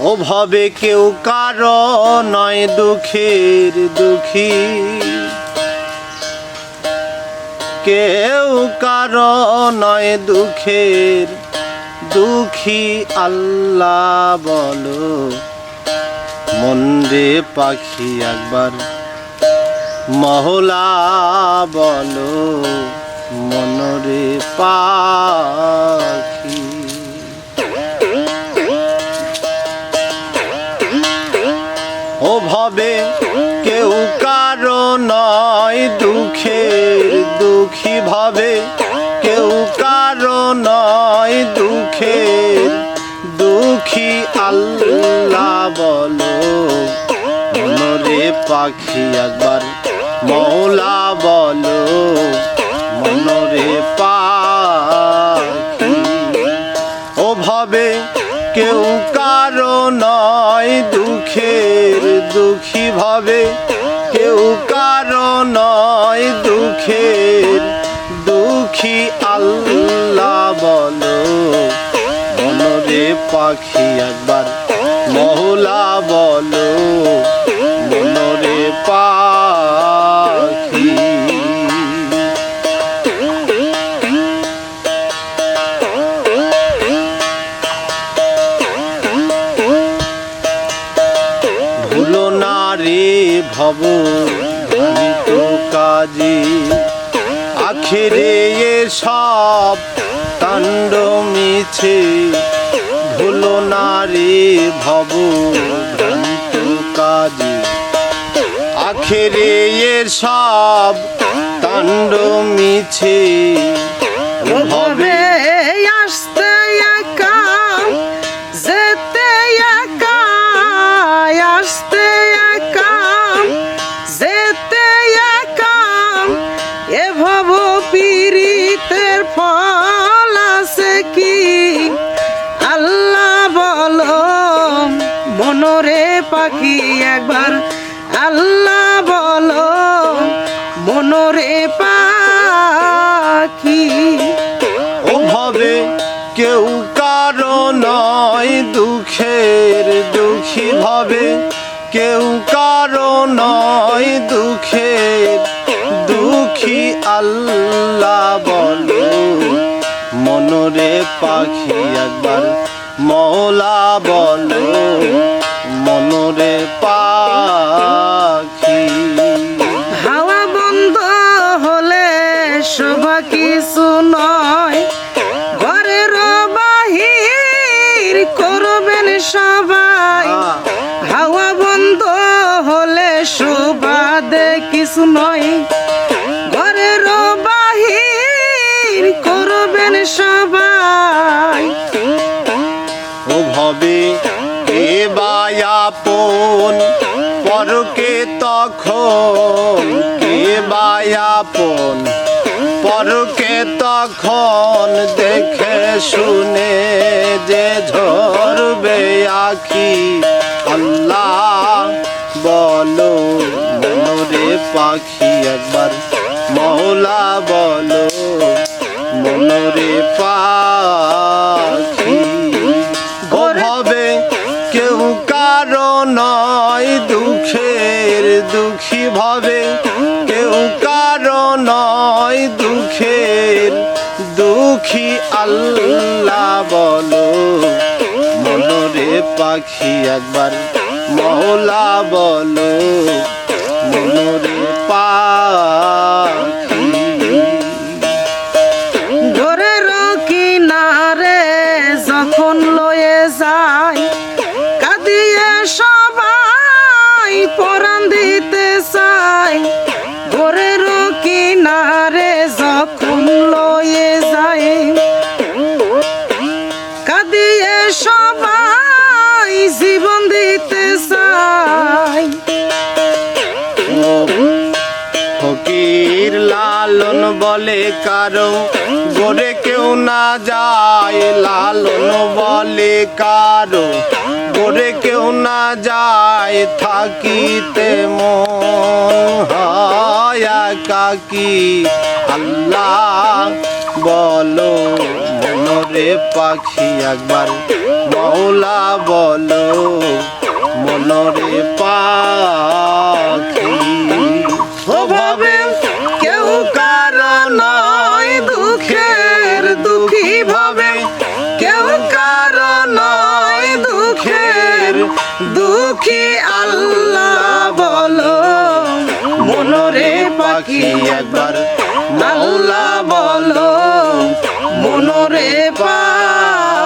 ওভাবে কেউ কারও নয় দুঃখের দুঃখী। কেউ কারও নয় দুঃখের দুঃখী, আল্লাহ বলো। মন্দিরে পাখি একবার, মহলা বলো। মনরে পাখি ও ভবে কেউ কারও নয় দুঃখে দুঃখী ভাবে। কেউ কারও নয় দুঃখে দুঃখী আল্লাহ বলো। মনরে পাখি একবার দুঃখী ভাবে কেউ কারও নয় দুঃখের। দুঃখী আল্লাহ বলো মনরে পাখি একবার মহলা বলো। না রে ভব কাজে। আখেরে সব কাণ্ড মিছে, ভুলো না রে ভব কাজে। আখেরে সব কাণ্ড মিছে মনরে পাখি একবার। আল্লাহ বলো, মনরে পাখি। ও ভাবে কেউ কারও নয় দুঃখের দুঃখী ভাবে। কেউ কারও নয় দুঃখের দুঃখী আল্লাহ বলো। মনরে পাখি একবার মৌলা বলো। বাহির করবেন সবাই। হাওয়া বন্ধ হলে শোভা দে কিছু নয়। ঘরের বাহির করবেন সবাই। ও ভবে কে বায়াপন পরকে তখন কে বায়াপন পরকে তখন দেখে শুনে যে ঝরবে আখি, আল্লাহ বলো, মনরে পাখি একবার মৌলা বলো, মনরে পাখি। ভাবে কেউ কারও নয় দুঃখের দুঃখী ভাবে কেউ কারও নয় দুঃখের দুঃখী আল্লাহ বলো। মনরে পাখি একবার মৌলা বলো। মনরে পাখি বলে কারও। গোরে কেউ না যায়, লালন বলে কারও। গড়ে কেউ না যায়, থাকিতে হয় একাকি। আল্লাহ বলো, মনরে পাখি একবার। মৌলা বলো, মনরে পাখি কারণ দুঃখের দুঃখী আল্লাহ বলো। মনরে পাখি একবার আল্লাহ বলো। মনরে পাখি